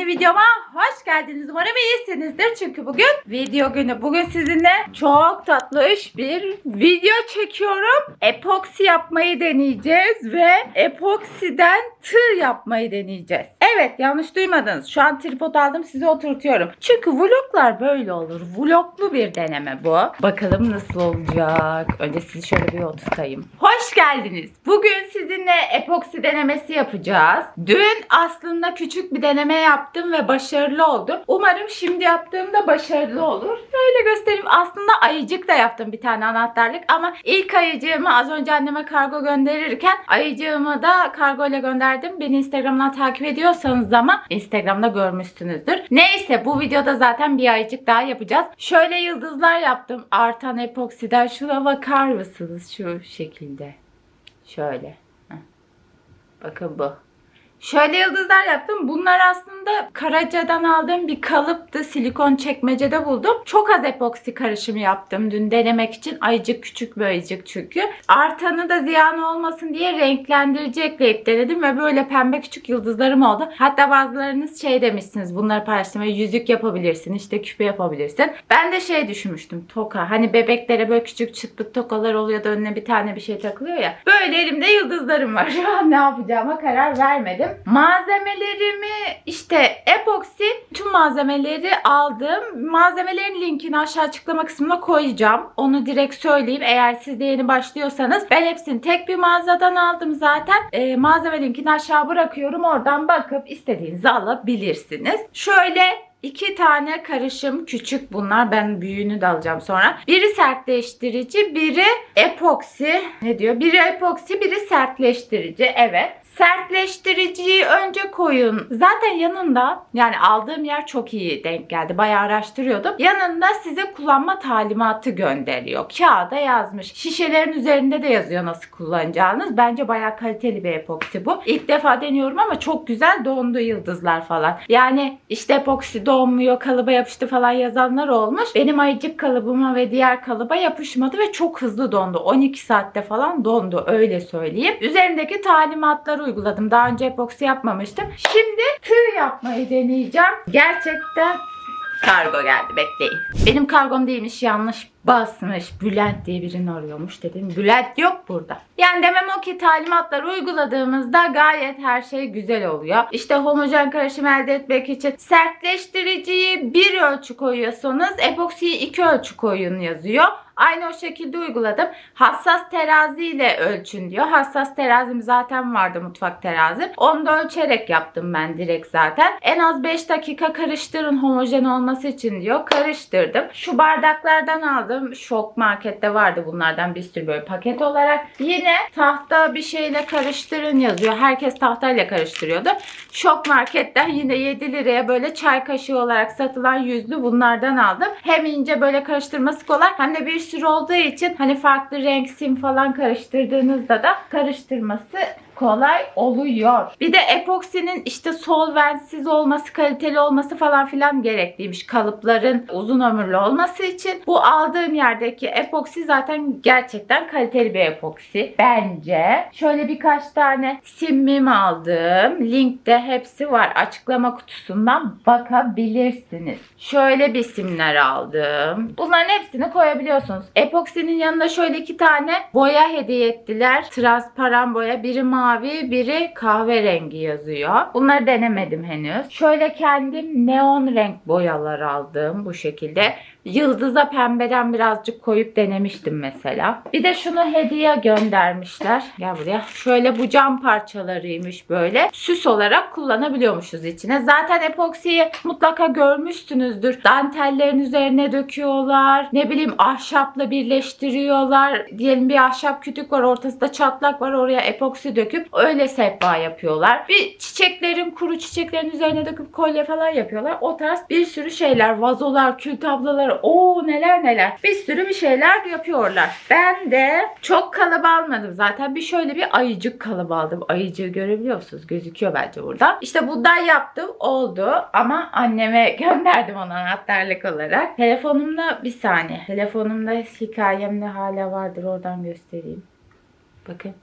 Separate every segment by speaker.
Speaker 1: yeni videoma hoş geldiniz. Umarım iyisinizdir. Çünkü bugün video günü. Bugün sizinle çok tatlış bir video çekiyorum. Epoksi yapmayı deneyeceğiz ve epoksiden tığ yapmayı deneyeceğiz. Evet yanlış duymadınız. Şu an tripod aldım size oturtuyorum. Çünkü vloglar böyle olur. Vloglu bir deneme bu. Bakalım nasıl olacak. Önce sizi şöyle bir oturtayım. Hoş geldiniz. Bugün sizinle epoksi denemesi yapacağız. Dün aslında küçük bir deneme yaptım ve başarılı oldum. Umarım şimdi yaptığımda başarılı olur. Böyle göstereyim. Aslında ayıcık da yaptım bir tane anahtarlık ama ilk ayıcığımı az önce anneme kargo gönderirken ayıcığımı da kargo ile gönderdim. Beni Instagram'dan takip ediyorsanız ama Instagram'da görmüşsünüzdür. Neyse bu videoda zaten bir ayıcık daha yapacağız. Şöyle yıldızlar yaptım. Artan epoksiden şuna bakar mısınız şu şekilde. Şöyle. Bakın bu. Şöyle yıldızlar yaptım. Bunlar aslında Karaca'dan aldığım bir kalıptı. Silikon çekmecede buldum. Çok az epoksi karışımı yaptım dün denemek için. Ayıcık küçük bir çünkü. Artanı da ziyan olmasın diye renklendirici ekleyip denedim ve böyle pembe küçük yıldızlarım oldu. Hatta bazılarınız şey demişsiniz bunları paylaştım. Yüzük yapabilirsin işte küpe yapabilirsin. Ben de şey düşünmüştüm toka. Hani bebeklere böyle küçük çıtlık tokalar oluyor da önüne bir tane bir şey takılıyor ya. Böyle elimde yıldızlarım var. Şu an ne yapacağıma karar vermedim. Malzemelerimi işte epoksi tüm malzemeleri aldım. Malzemelerin linkini aşağı açıklama kısmına koyacağım. Onu direkt söyleyeyim. Eğer siz de yeni başlıyorsanız ben hepsini tek bir mağazadan aldım zaten. Ee, malzeme linkini aşağı bırakıyorum. Oradan bakıp istediğinizi alabilirsiniz. Şöyle İki tane karışım küçük bunlar. Ben büyüğünü de alacağım sonra. Biri sertleştirici, biri epoksi. Ne diyor? Biri epoksi, biri sertleştirici. Evet. Sertleştiriciyi önce koyun. Zaten yanında yani aldığım yer çok iyi denk geldi. Bayağı araştırıyordum. Yanında size kullanma talimatı gönderiyor. Kağıda yazmış. Şişelerin üzerinde de yazıyor nasıl kullanacağınız. Bence bayağı kaliteli bir epoksi bu. İlk defa deniyorum ama çok güzel dondu yıldızlar falan. Yani işte epoksi donmuyor, kalıba yapıştı falan yazanlar olmuş. Benim ayıcık kalıbıma ve diğer kalıba yapışmadı ve çok hızlı dondu. 12 saatte falan dondu öyle söyleyeyim. Üzerindeki talimatları uyguladım. Daha önce epoksi yapmamıştım. Şimdi tığ yapmayı deneyeceğim. Gerçekten kargo geldi bekleyin. Benim kargom değilmiş yanlış basmış. Bülent diye birini arıyormuş dedim. Bülent yok burada. Yani demem o ki talimatları uyguladığımızda gayet her şey güzel oluyor. İşte homojen karışım elde etmek için sertleştiriciyi bir ölçü koyuyorsanız epoksiyi iki ölçü koyun yazıyor. Aynı o şekilde uyguladım. Hassas terazi ile ölçün diyor. Hassas terazim zaten vardı mutfak terazim. Onu da ölçerek yaptım ben direkt zaten. En az 5 dakika karıştırın homojen olması için diyor. Karıştırdım. Şu bardaklardan aldım. Şok markette vardı bunlardan bir sürü böyle paket olarak. Yine tahta bir şeyle karıştırın yazıyor. Herkes tahtayla karıştırıyordu. Şok marketten yine 7 liraya böyle çay kaşığı olarak satılan yüzlü bunlardan aldım. Hem ince böyle karıştırması kolay hem de bir sürü olduğu için hani farklı renk sim falan karıştırdığınızda da karıştırması kolay oluyor. Bir de epoksinin işte solventsiz olması, kaliteli olması falan filan gerekliymiş. Kalıpların uzun ömürlü olması için. Bu aldığım yerdeki epoksi zaten gerçekten kaliteli bir epoksi. Bence. Şöyle birkaç tane simim aldım. Linkte hepsi var. Açıklama kutusundan bakabilirsiniz. Şöyle bir simler aldım. Bunların hepsini koyabiliyorsunuz. Epoksinin yanında şöyle iki tane boya hediye ettiler. Transparan boya. Biri mavi, biri kahverengi yazıyor. Bunları denemedim henüz. Şöyle kendim neon renk boyalar aldım bu şekilde. Yıldıza pembeden birazcık koyup denemiştim mesela. Bir de şunu hediye göndermişler. Gel buraya. Şöyle bu cam parçalarıymış böyle. Süs olarak kullanabiliyormuşuz içine. Zaten epoksiyi mutlaka görmüşsünüzdür. Dantellerin üzerine döküyorlar. Ne bileyim ahşapla birleştiriyorlar. Diyelim bir ahşap kütük var ortasında çatlak var oraya epoksi döküp öyle sehpa yapıyorlar. Bir çiçeklerin kuru çiçeklerin üzerine döküp kolye falan yapıyorlar. O tarz bir sürü şeyler vazolar, kül tabloları o neler neler. Bir sürü bir şeyler yapıyorlar. Ben de çok kalıp almadım zaten. Bir şöyle bir ayıcık kalıbı aldım. Ayıcığı görebiliyor musunuz? Gözüküyor bence burada. İşte bundan yaptım. Oldu. Ama anneme gönderdim onu anahtarlık olarak. Telefonumda bir saniye. Telefonumda hikayemde hala vardır. Oradan göstereyim. Bakın.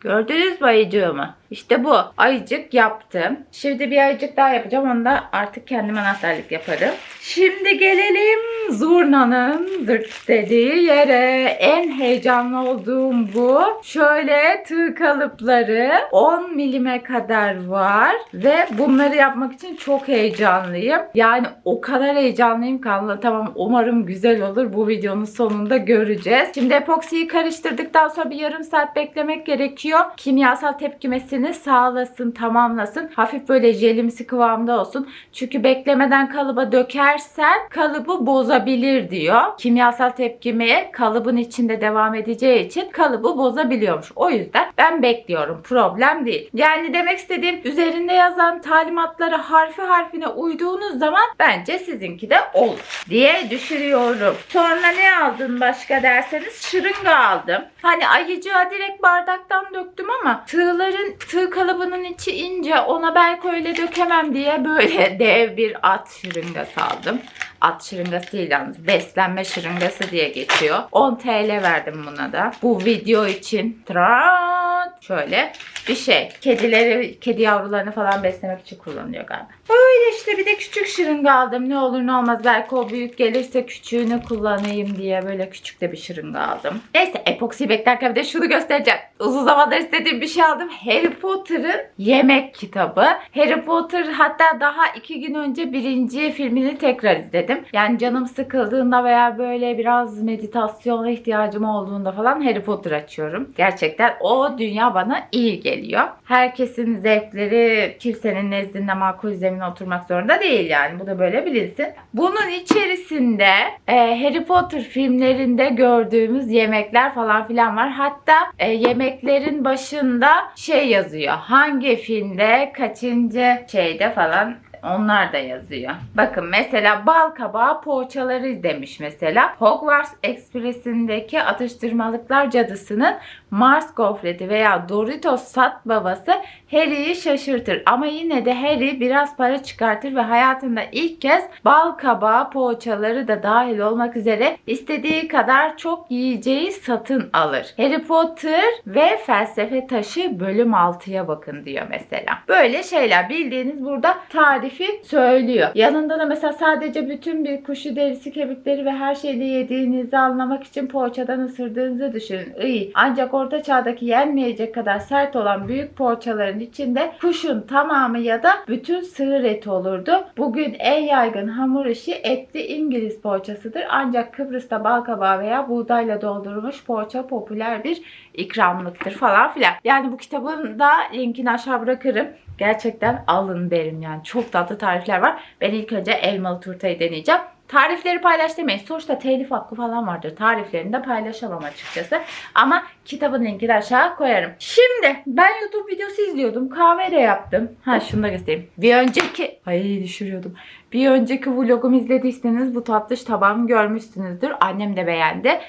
Speaker 1: Gördünüz mü ayıcığımı? İşte bu. Ayıcık yaptım. Şimdi bir ayıcık daha yapacağım. Onu da artık kendim anahtarlık yaparım. Şimdi gelelim zurnanın zırt dediği yere. En heyecanlı olduğum bu. Şöyle tığ kalıpları 10 milime kadar var. Ve bunları yapmak için çok heyecanlıyım. Yani o kadar heyecanlıyım ki anlatamam. Umarım güzel olur. Bu videonun sonunda göreceğiz. Şimdi epoksiyi karıştırdıktan sonra bir yarım saat beklemek gerekiyor. Kimyasal tepkimesini sağlasın, tamamlasın. Hafif böyle jelimsi kıvamda olsun. Çünkü beklemeden kalıba dökersen kalıbı bozabilir diyor. Kimyasal tepkimeye kalıbın içinde devam edeceği için kalıbı bozabiliyormuş. O yüzden ben bekliyorum. Problem değil. Yani demek istediğim üzerinde yazan talimatları harfi harfine uyduğunuz zaman bence sizinki de olur diye düşünüyorum. Sonra ne aldın başka derseniz şırınga aldım. Hani ayıcığa direkt bardaktan döktüm ama tığların tığ kalıbının içi ince ona belki öyle dökemem diye böyle dev bir at şırıngası aldım. At şırıngası değil yalnız. Beslenme şırıngası diye geçiyor. 10 TL verdim buna da. Bu video için. Trat. Şöyle bir şey. Kedileri, kedi yavrularını falan beslemek için kullanılıyor galiba. Öyle işte bir de küçük şırınga aldım. Ne olur ne olmaz. Belki o büyük gelirse küçüğünü kullanayım diye böyle küçük de bir şırınga aldım. Neyse epoksi beklerken bir de şunu göstereceğim. Uzun zamandır istediğim bir şey aldım. Harry Potter'ın yemek kitabı. Harry Potter hatta daha iki gün önce birinci filmini tekrar izledim. Yani canım sıkıldığında veya böyle biraz meditasyona ihtiyacım olduğunda falan Harry Potter açıyorum. Gerçekten o dünya bana iyi geliyor. Herkesin zevkleri kimsenin nezdinde makul zemine oturmak zorunda değil yani. Bu da böyle bilinsin. Bunun içerisinde e, Harry Potter filmlerinde gördüğümüz yemekler falan filan var. Hatta e, yemeklerin başında şey yazıyor. Hangi filmde, kaçıncı şeyde falan onlar da yazıyor. Bakın mesela bal kabağı poğaçaları demiş mesela. Hogwarts Express'indeki atıştırmalıklar cadısının Mars gofreti veya Doritos sat babası Harry'i şaşırtır. Ama yine de Harry biraz para çıkartır ve hayatında ilk kez bal kabağı poğaçaları da dahil olmak üzere istediği kadar çok yiyeceği satın alır. Harry Potter ve felsefe taşı bölüm 6'ya bakın diyor mesela. Böyle şeyler bildiğiniz burada tarifi söylüyor. Yanında da mesela sadece bütün bir kuşu derisi, kemikleri ve her şeyi yediğinizi anlamak için poğaçadan ısırdığınızı düşünün. İyi. Ancak orta çağdaki yenmeyecek kadar sert olan büyük poğaçaların içinde kuşun tamamı ya da bütün sığır eti olurdu. Bugün en yaygın hamur işi etli İngiliz poğaçasıdır. Ancak Kıbrıs'ta bal kabağı veya buğdayla doldurulmuş poğaça popüler bir ikramlıktır falan filan. Yani bu kitabın da linkini aşağı bırakırım. Gerçekten alın derim yani. Çok tatlı tarifler var. Ben ilk önce elmalı turtayı deneyeceğim. Tarifleri paylaş demeyin. Sonuçta telif hakkı falan vardır. Tariflerini de paylaşamam açıkçası. Ama kitabın linkini aşağı koyarım. Şimdi ben YouTube videosu izliyordum. Kahve de yaptım. Ha şunu da göstereyim. Bir önceki... Ay düşürüyordum. Bir önceki vlogumu izlediyseniz bu tatlış tabağımı görmüşsünüzdür. Annem de beğendi.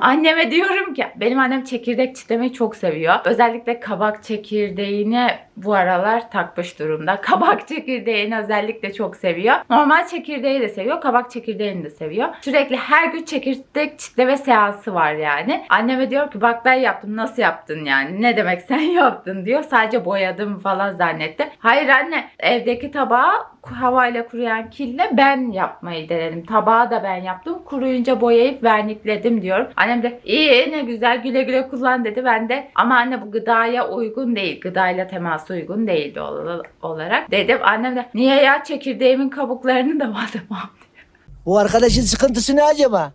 Speaker 1: Anneme diyorum ki benim annem çekirdek çitlemeyi çok seviyor. Özellikle kabak çekirdeğini bu aralar takmış durumda. Kabak çekirdeğini özellikle çok seviyor. Normal çekirdeği de seviyor. Kabak çekirdeğini de seviyor. Sürekli her gün çekirdek çitleme seansı var yani. Anneme diyor ki bak ben yaptım nasıl yaptın yani. Ne demek sen yaptın diyor. Sadece boyadım falan zannetti. Hayır anne evdeki tabağı havayla kuruyan kille ben yapmayı denedim. Tabağı da ben yaptım. Kuruyunca boyayıp vernikledim diyorum. Annem de iyi ne güzel güle güle kullan dedi. Ben de ama anne bu gıdaya uygun değil. Gıdayla teması uygun değildi ol- olarak. Dedim annem de niye ya çekirdeğimin kabuklarını da bademam.
Speaker 2: Bu arkadaşın sıkıntısı ne acaba?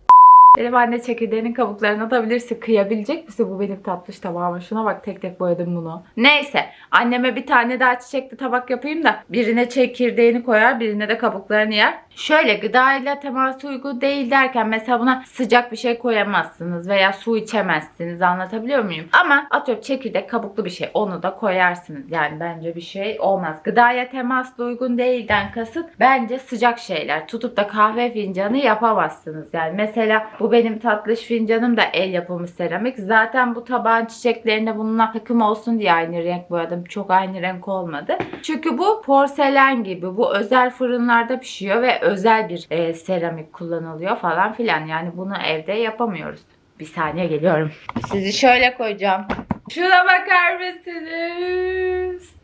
Speaker 1: Dedim anne çekirdeğinin kabuklarını atabilirsin. Kıyabilecek misin bu benim tatlış tabağıma? Şuna bak tek tek boyadım bunu. Neyse anneme bir tane daha çiçekli tabak yapayım da birine çekirdeğini koyar birine de kabuklarını yer. Şöyle gıdayla teması uygun değil derken mesela buna sıcak bir şey koyamazsınız veya su içemezsiniz anlatabiliyor muyum? Ama atıyorum çekirdek kabuklu bir şey onu da koyarsınız. Yani bence bir şey olmaz. Gıdaya temasla uygun değilden kasıt bence sıcak şeyler. Tutup da kahve fincanı yapamazsınız. Yani mesela bu benim tatlış fincanım da el yapımı seramik. Zaten bu tabağın çiçeklerine bununla takım olsun diye aynı renk boyadım. Çok aynı renk olmadı. Çünkü bu porselen gibi. Bu özel fırınlarda pişiyor ve özel bir e, seramik kullanılıyor falan filan. Yani bunu evde yapamıyoruz. Bir saniye geliyorum. Sizi şöyle koyacağım. Şuna bakar mısınız?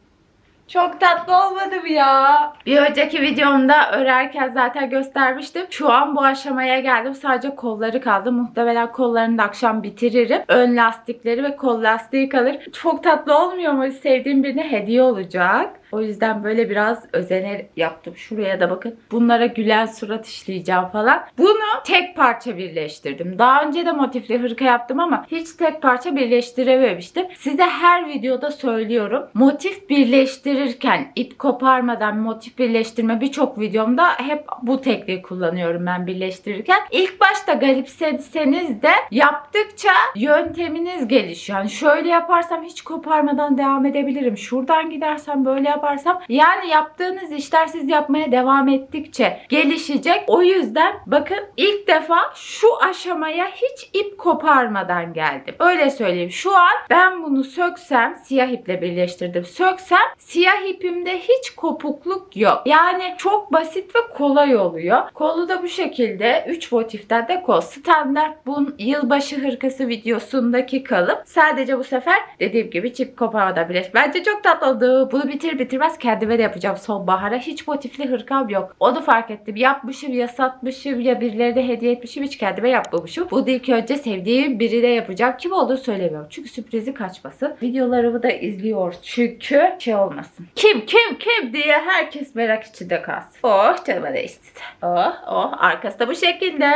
Speaker 1: Çok tatlı olmadı mı ya? Bir önceki videomda örerken zaten göstermiştim. Şu an bu aşamaya geldim. Sadece kolları kaldı. Muhtemelen kollarını da akşam bitiririm. Ön lastikleri ve kol lastiği kalır. Çok tatlı olmuyor mu? Sevdiğim birine hediye olacak. O yüzden böyle biraz özener yaptım. Şuraya da bakın. Bunlara gülen surat işleyeceğim falan. Bunu tek parça birleştirdim. Daha önce de motifli hırka yaptım ama hiç tek parça birleştirememiştim. Size her videoda söylüyorum. Motif birleştirirken ip koparmadan motif birleştirme birçok videomda hep bu tekniği kullanıyorum ben birleştirirken. İlk başta garipsenseniz de yaptıkça yönteminiz gelişiyor. Yani şöyle yaparsam hiç koparmadan devam edebilirim. Şuradan gidersem böyle yaparsam yani yaptığınız işler siz yapmaya devam ettikçe gelişecek. O yüzden bakın ilk defa şu aşamaya hiç ip koparmadan geldim. Öyle söyleyeyim. Şu an ben bunu söksem siyah iple birleştirdim. Söksem siyah ipimde hiç kopukluk yok. Yani çok basit ve kolay oluyor. Kolu da bu şekilde 3 motiften de kol. Standart bun yılbaşı hırkası videosundaki kalıp. Sadece bu sefer dediğim gibi çip koparmadan birleş. Bence çok tatlı oldu. Bunu bitir bitirmez kendime de yapacağım sonbahara. Hiç motifli hırkam yok. Onu fark ettim. Yapmışım ya satmışım ya birileri de hediye etmişim. Hiç kendime yapmamışım. Bunu ilk önce sevdiğim biri de yapacağım. Kim olduğunu söylemiyorum. Çünkü sürprizi kaçmasın. Videolarımı da izliyor. Çünkü şey olmasın. Kim kim kim diye herkes merak içinde kalsın. Oh canıma değişti. Oh oh arkası da bu şekilde.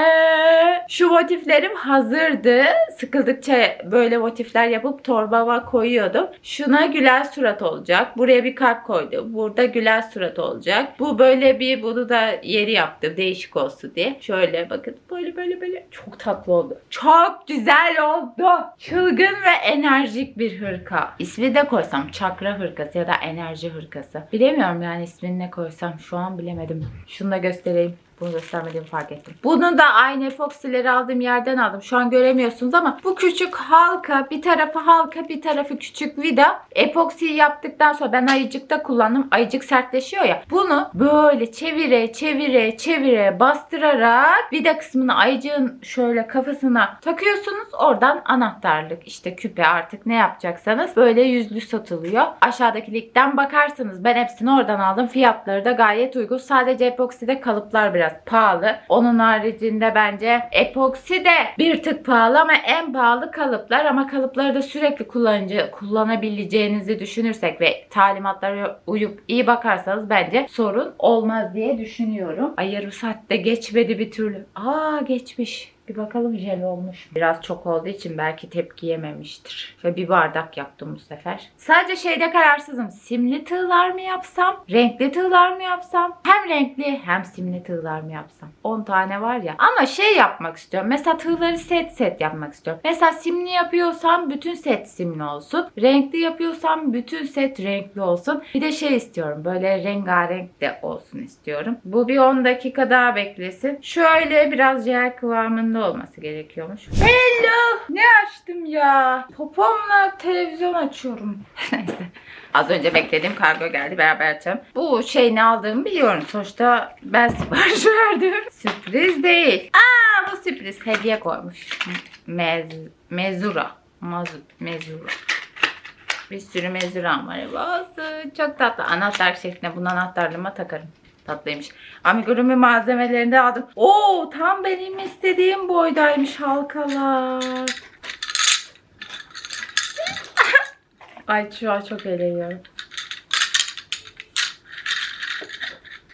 Speaker 1: Şu motiflerim hazırdı. Sıkıldıkça böyle motifler yapıp torbama koyuyordum. Şuna gülen surat olacak. Buraya bir kalp koydum. Burada gülen surat olacak. Bu böyle bir bunu da yeri yaptım değişik olsun diye. Şöyle bakın böyle böyle böyle. Çok tatlı oldu. Çok güzel oldu. Çılgın ve enerjik bir hırka. İsmi de koysam çakra hırkası ya da enerji hırkası. Bilemiyorum yani ismini ne koysam şu an bilemedim. Şunu da göstereyim. Bunu göstermediğimi fark ettim. Bunu da aynı epoksileri aldığım yerden aldım. Şu an göremiyorsunuz ama bu küçük halka bir tarafı halka bir tarafı küçük vida. Epoksiyi yaptıktan sonra ben ayıcıkta kullandım. Ayıcık sertleşiyor ya. Bunu böyle çevire çevire çevire bastırarak vida kısmını ayıcığın şöyle kafasına takıyorsunuz. Oradan anahtarlık işte küpe artık ne yapacaksanız böyle yüzlü satılıyor. Aşağıdaki linkten bakarsınız. Ben hepsini oradan aldım. Fiyatları da gayet uygun. Sadece epokside kalıplar biraz pahalı. Onun haricinde bence epoksi de bir tık pahalı ama en pahalı kalıplar ama kalıpları da sürekli kullanıcı kullanabileceğinizi düşünürsek ve talimatlara uyup iyi bakarsanız bence sorun olmaz diye düşünüyorum. Ay yarım saatte geçmedi bir türlü. Aa geçmiş. Bir bakalım jel olmuş. Biraz çok olduğu için belki tepki yememiştir. Şöyle bir bardak yaptım bu sefer. Sadece şeyde kararsızım. Simli tığlar mı yapsam? Renkli tığlar mı yapsam? Hem renkli hem simli tığlar mı yapsam? 10 tane var ya. Ama şey yapmak istiyorum. Mesela tığları set set yapmak istiyorum. Mesela simli yapıyorsam bütün set simli olsun. Renkli yapıyorsam bütün set renkli olsun. Bir de şey istiyorum. Böyle rengarenk de olsun istiyorum. Bu bir 10 dakika daha beklesin. Şöyle biraz jel kıvamında olması gerekiyormuş. Hello! Ne açtım ya? Popomla televizyon açıyorum. Neyse. Az önce beklediğim kargo geldi. Beraber açalım. Bu şey ne aldığımı biliyorum. Sonuçta ben sipariş verdim. Sürpriz değil. Aa bu sürpriz. Hediye koymuş. Mez, mezura. Mazut, mezura. Bir sürü mezuram var. Bazı çok tatlı. Anahtar şeklinde. Bunu anahtarlığıma takarım. Tatlıymış. Amigurumi malzemelerini de aldım. Oo tam benim istediğim boydaymış halkalar. Ay şu an çok eğleniyorum.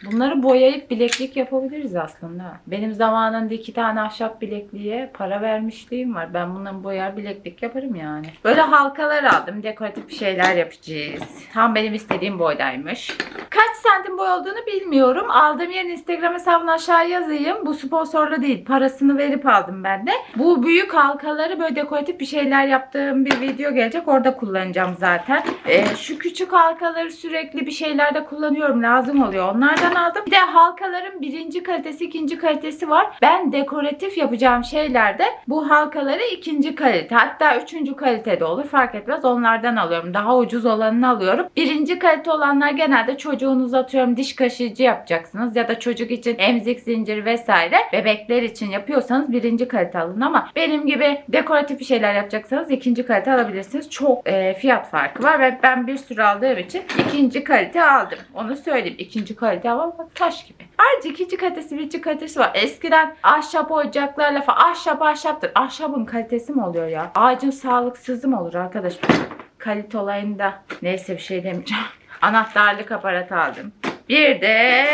Speaker 1: Bunları boyayıp bileklik yapabiliriz aslında. Benim zamanında iki tane ahşap bilekliğe para vermişliğim var. Ben bundan boyar bileklik yaparım yani. Böyle halkalar aldım. Dekoratif şeyler yapacağız. Tam benim istediğim boydaymış. Kaç santim boy olduğunu bilmiyorum. Aldığım yerin Instagram hesabını aşağı yazayım. Bu sponsorlu değil. Parasını verip aldım ben de. Bu büyük halkaları böyle dekoratif bir şeyler yaptığım bir video gelecek. Orada kullanacağım zaten. Ee, şu küçük halkaları sürekli bir şeylerde kullanıyorum. Lazım oluyor. Onlardan aldım. Bir de halkaların birinci kalitesi, ikinci kalitesi var. Ben dekoratif yapacağım şeylerde bu halkaları ikinci kalite. Hatta üçüncü kalitede olur. Fark etmez. Onlardan alıyorum. Daha ucuz olanını alıyorum. Birinci kalite olanlar genelde çocuğunuza atıyorum diş kaşıyıcı yapacaksınız ya da çocuk için emzik zinciri vesaire bebekler için yapıyorsanız birinci kalite alın ama benim gibi dekoratif bir şeyler yapacaksanız ikinci kalite alabilirsiniz. Çok e, fiyat farkı var ve ben bir sürü aldığım için ikinci kalite aldım. Onu söyleyeyim. İkinci kalite ama taş gibi. Ayrıca ikinci kalitesi birinci kalitesi var. Eskiden ahşap oyuncaklarla falan ahşap ahşaptır. Ahşabın kalitesi mi oluyor ya? Ağacın sağlıksızı mı olur arkadaş? Kalite olayında neyse bir şey demeyeceğim. Anahtarlık aparat aldım. Bir de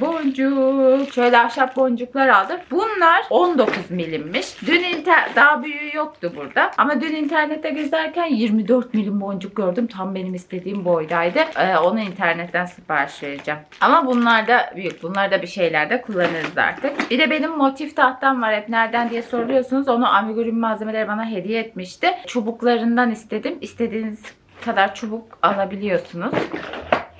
Speaker 1: boncuk. Şöyle ahşap boncuklar aldım. Bunlar 19 milimmiş. Dün inter daha büyüğü yoktu burada. Ama dün internette gezerken 24 milim boncuk gördüm. Tam benim istediğim boydaydı. Ee, onu internetten sipariş vereceğim. Ama bunlar da büyük. Bunlar da bir şeylerde kullanırız artık. Bir de benim motif tahtam var. Hep nereden diye soruyorsunuz. Onu amigurumi malzemeleri bana hediye etmişti. Çubuklarından istedim. İstediğiniz kadar çubuk alabiliyorsunuz.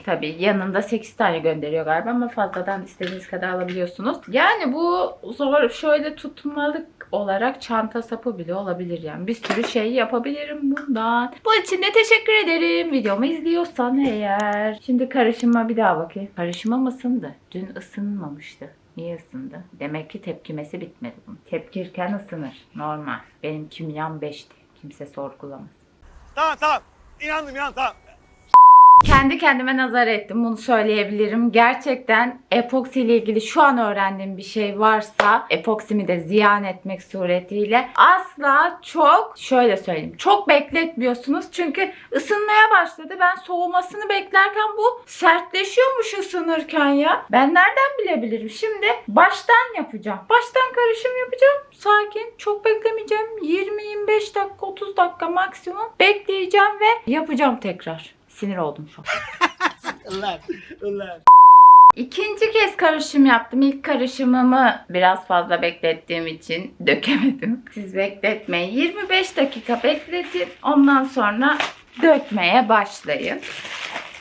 Speaker 1: Tabii yanında 8 tane gönderiyor galiba ama fazladan istediğiniz kadar alabiliyorsunuz. Yani bu zor şöyle tutmalık olarak çanta sapı bile olabilir yani. Bir sürü şey yapabilirim bundan. Bu için de teşekkür ederim. Videomu izliyorsan eğer. Şimdi karışıma bir daha bakayım. Karışımım ısındı. Dün ısınmamıştı. Niye ısındı? Demek ki tepkimesi bitmedi bunun. Tepkirken ısınır. Normal. Benim kimyam 5'ti. Kimse sorgulamaz.
Speaker 3: Tamam tamam. 你想怎么样？
Speaker 1: 子 Kendi kendime nazar ettim bunu söyleyebilirim. Gerçekten epoksi ile ilgili şu an öğrendiğim bir şey varsa epoksimi de ziyan etmek suretiyle asla çok şöyle söyleyeyim çok bekletmiyorsunuz. Çünkü ısınmaya başladı. Ben soğumasını beklerken bu sertleşiyormuş ısınırken ya. Ben nereden bilebilirim? Şimdi baştan yapacağım. Baştan karışım yapacağım. Sakin. Çok beklemeyeceğim. 20-25 dakika 30 dakika maksimum bekleyeceğim ve yapacağım tekrar. Sinir oldum şu an.
Speaker 2: Ulan ulan.
Speaker 1: İkinci kez karışım yaptım. İlk karışımımı biraz fazla beklettiğim için dökemedim. Siz bekletmeyin. 25 dakika bekletin. Ondan sonra dökmeye başlayın.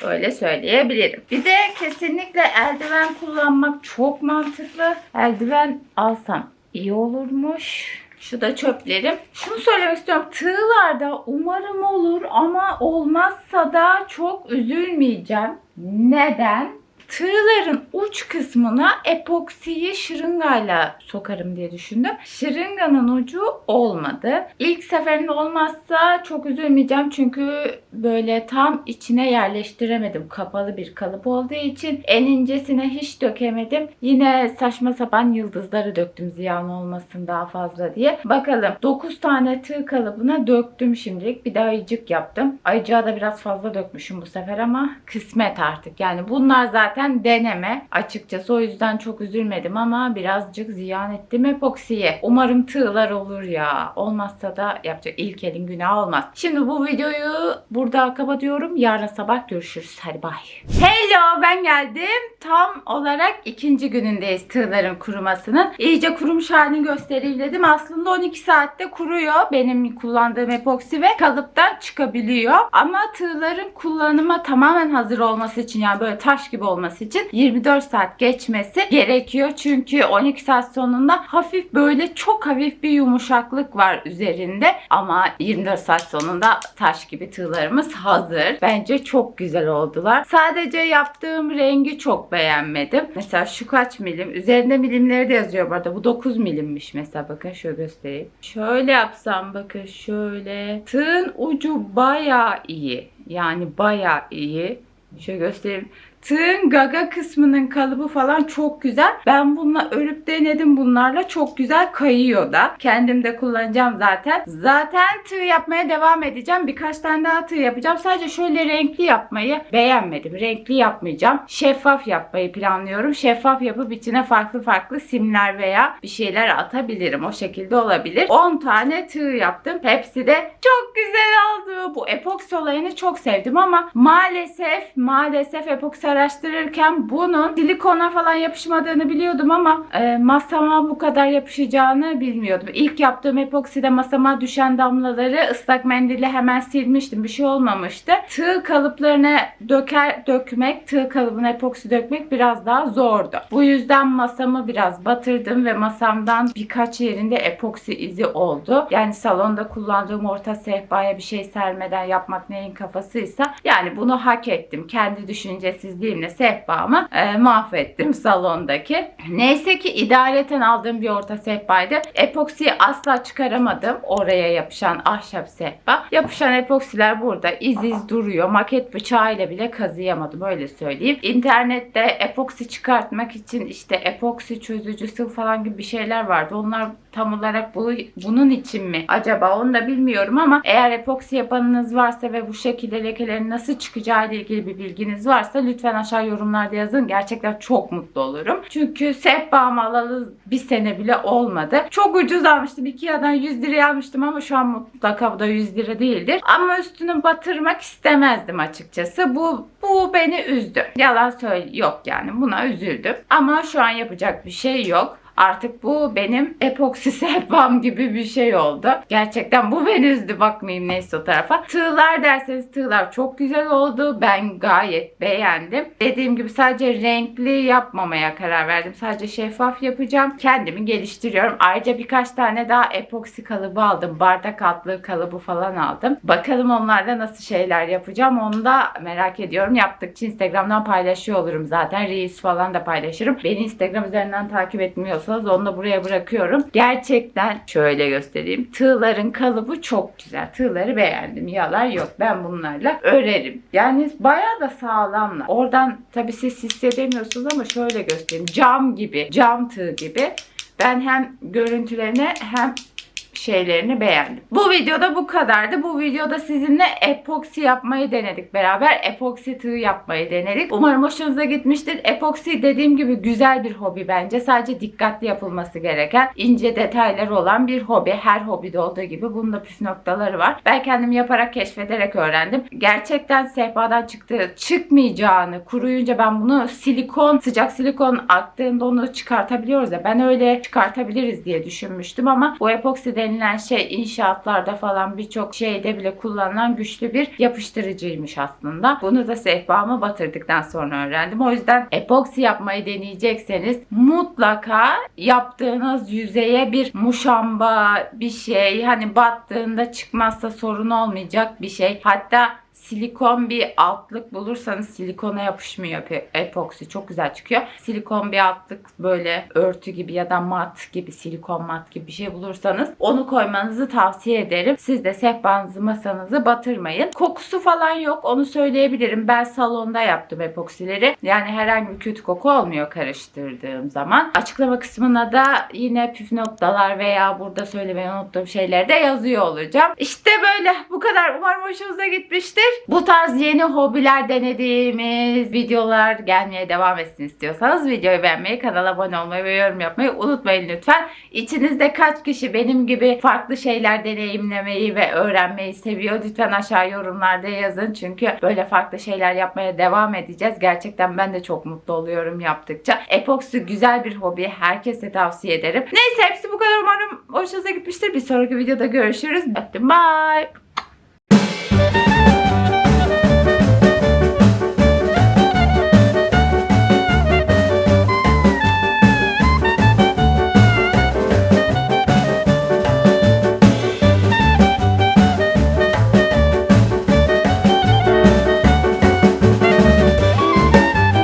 Speaker 1: Öyle söyleyebilirim. Bir de kesinlikle eldiven kullanmak çok mantıklı. Eldiven alsam iyi olurmuş. Şu da çöplerim. Şunu söylemek istiyorum. Tığlarda umarım olur ama olmazsa da çok üzülmeyeceğim. Neden? Tığların uç kısmına epoksiyi şırıngayla sokarım diye düşündüm. Şırınganın ucu olmadı. İlk seferinde olmazsa çok üzülmeyeceğim çünkü böyle tam içine yerleştiremedim. Kapalı bir kalıp olduğu için en incesine hiç dökemedim. Yine saçma sapan yıldızları döktüm ziyan olmasın daha fazla diye. Bakalım 9 tane tığ kalıbına döktüm şimdilik. Bir de ayıcık yaptım. Ayıcığa da biraz fazla dökmüşüm bu sefer ama kısmet artık. Yani bunlar zaten deneme açıkçası. O yüzden çok üzülmedim ama birazcık ziyan ettim epoksiyi. Umarım tığlar olur ya. Olmazsa da yapacak ilk elin günahı olmaz. Şimdi bu videoyu burada kapatıyorum. Yarın sabah görüşürüz. Hadi bay. Hello ben geldim. Tam olarak ikinci günündeyiz tığların kurumasının. İyice kurumuş halini göstereyim dedim. Aslında 12 saatte kuruyor. Benim kullandığım epoksi ve kalıptan çıkabiliyor. Ama tığların kullanıma tamamen hazır olması için yani böyle taş gibi olması için 24 saat geçmesi gerekiyor. Çünkü 12 saat sonunda hafif böyle çok hafif bir yumuşaklık var üzerinde. Ama 24 saat sonunda taş gibi tığlarımız hazır. Bence çok güzel oldular. Sadece yaptığım rengi çok beğenmedim. Mesela şu kaç milim? Üzerinde milimleri de yazıyor bu arada. Bu 9 milimmiş mesela. Bakın şöyle göstereyim. Şöyle yapsam bakın şöyle. Tığın ucu baya iyi. Yani baya iyi. Şöyle göstereyim. Tığın gaga kısmının kalıbı falan çok güzel. Ben bununla örüp denedim bunlarla. Çok güzel kayıyor da. Kendim de kullanacağım zaten. Zaten tığ yapmaya devam edeceğim. Birkaç tane daha tığ yapacağım. Sadece şöyle renkli yapmayı beğenmedim. Renkli yapmayacağım. Şeffaf yapmayı planlıyorum. Şeffaf yapıp içine farklı farklı simler veya bir şeyler atabilirim. O şekilde olabilir. 10 tane tığ yaptım. Hepsi de çok güzel oldu. Bu epoksi olayını çok sevdim ama maalesef maalesef epoksi araştırırken bunun silikona falan yapışmadığını biliyordum ama e, masama bu kadar yapışacağını bilmiyordum. İlk yaptığım epokside masama düşen damlaları ıslak mendille hemen silmiştim. Bir şey olmamıştı. Tığ kalıplarına döker dökmek, tığ kalıbına epoksi dökmek biraz daha zordu. Bu yüzden masamı biraz batırdım ve masamdan birkaç yerinde epoksi izi oldu. Yani salonda kullandığım orta sehpaya bir şey sermeden yapmak neyin kafasıysa yani bunu hak ettim. Kendi düşüncesiz titizliğimle sehpamı e, mahvettim salondaki. Neyse ki idareten aldığım bir orta sehpaydı. Epoksiyi asla çıkaramadım. Oraya yapışan ahşap sehpa. Yapışan epoksiler burada iz iz duruyor. Maket bıçağıyla bile kazıyamadım öyle söyleyeyim. İnternette epoksi çıkartmak için işte epoksi çözücüsü falan gibi bir şeyler vardı. Onlar tam olarak bu, bunun için mi acaba onu da bilmiyorum ama eğer epoksi yapanınız varsa ve bu şekilde lekelerin nasıl çıkacağı ile ilgili bir bilginiz varsa lütfen aşağı yorumlarda yazın. Gerçekten çok mutlu olurum. Çünkü sehpamı alalı bir sene bile olmadı. Çok ucuz almıştım. Ikea'dan 100 liraya almıştım ama şu an mutlaka bu da 100 lira değildir. Ama üstünü batırmak istemezdim açıkçası. Bu bu beni üzdü. Yalan söyle yok yani buna üzüldüm. Ama şu an yapacak bir şey yok. Artık bu benim epoksi sehpam gibi bir şey oldu. Gerçekten bu beni üzdü. Bakmayayım neyse o tarafa. Tığlar derseniz tığlar çok güzel oldu. Ben gayet beğendim. Dediğim gibi sadece renkli yapmamaya karar verdim. Sadece şeffaf yapacağım. Kendimi geliştiriyorum. Ayrıca birkaç tane daha epoksi kalıbı aldım. Bardak altlığı kalıbı falan aldım. Bakalım onlarla nasıl şeyler yapacağım. Onu da merak ediyorum. Yaptıkça Instagram'dan paylaşıyor olurum zaten. Reels falan da paylaşırım. Beni Instagram üzerinden takip etmiyorsanız onu da buraya bırakıyorum. Gerçekten şöyle göstereyim. Tığların kalıbı çok güzel. Tığları beğendim. Yalan yok. Ben bunlarla örerim. Yani bayağı da sağlamlar. Oradan tabii siz hissedemiyorsunuz ama şöyle göstereyim. Cam gibi. Cam tığ gibi. Ben hem görüntülerini hem şeylerini beğendim. Bu videoda bu kadardı. Bu videoda sizinle epoksi yapmayı denedik beraber. Epoksi tığ yapmayı denedik. Umarım hoşunuza gitmiştir. Epoksi dediğim gibi güzel bir hobi bence. Sadece dikkatli yapılması gereken ince detaylar olan bir hobi. Her hobide olduğu gibi bunun da püf noktaları var. Ben kendim yaparak keşfederek öğrendim. Gerçekten sehpadan çıktığı çıkmayacağını kuruyunca ben bunu silikon sıcak silikon attığında onu çıkartabiliyoruz ya ben öyle çıkartabiliriz diye düşünmüştüm ama bu epoksi denilen şey inşaatlarda falan birçok şeyde bile kullanılan güçlü bir yapıştırıcıymış aslında. Bunu da sehpama batırdıktan sonra öğrendim. O yüzden epoksi yapmayı deneyecekseniz mutlaka yaptığınız yüzeye bir muşamba bir şey hani battığında çıkmazsa sorun olmayacak bir şey. Hatta silikon bir altlık bulursanız silikona yapışmıyor epoksi çok güzel çıkıyor. Silikon bir altlık böyle örtü gibi ya da mat gibi silikon mat gibi bir şey bulursanız onu koymanızı tavsiye ederim. Siz de sehpanızı masanızı batırmayın. Kokusu falan yok onu söyleyebilirim. Ben salonda yaptım epoksileri. Yani herhangi bir kötü koku olmuyor karıştırdığım zaman. Açıklama kısmına da yine püf noktalar veya burada söylemeyi unuttuğum şeyleri de yazıyor olacağım. İşte böyle bu kadar. Umarım hoşunuza gitmiştir. Bu tarz yeni hobiler denediğimiz videolar gelmeye devam etsin istiyorsanız videoyu beğenmeyi, kanala abone olmayı ve yorum yapmayı unutmayın lütfen. İçinizde kaç kişi benim gibi farklı şeyler deneyimlemeyi ve öğrenmeyi seviyor? Lütfen aşağı yorumlarda yazın. Çünkü böyle farklı şeyler yapmaya devam edeceğiz. Gerçekten ben de çok mutlu oluyorum yaptıkça. Epoksi güzel bir hobi. Herkese tavsiye ederim. Neyse hepsi bu kadar. Umarım hoşunuza gitmiştir. Bir sonraki videoda görüşürüz. Öptüm. Bye.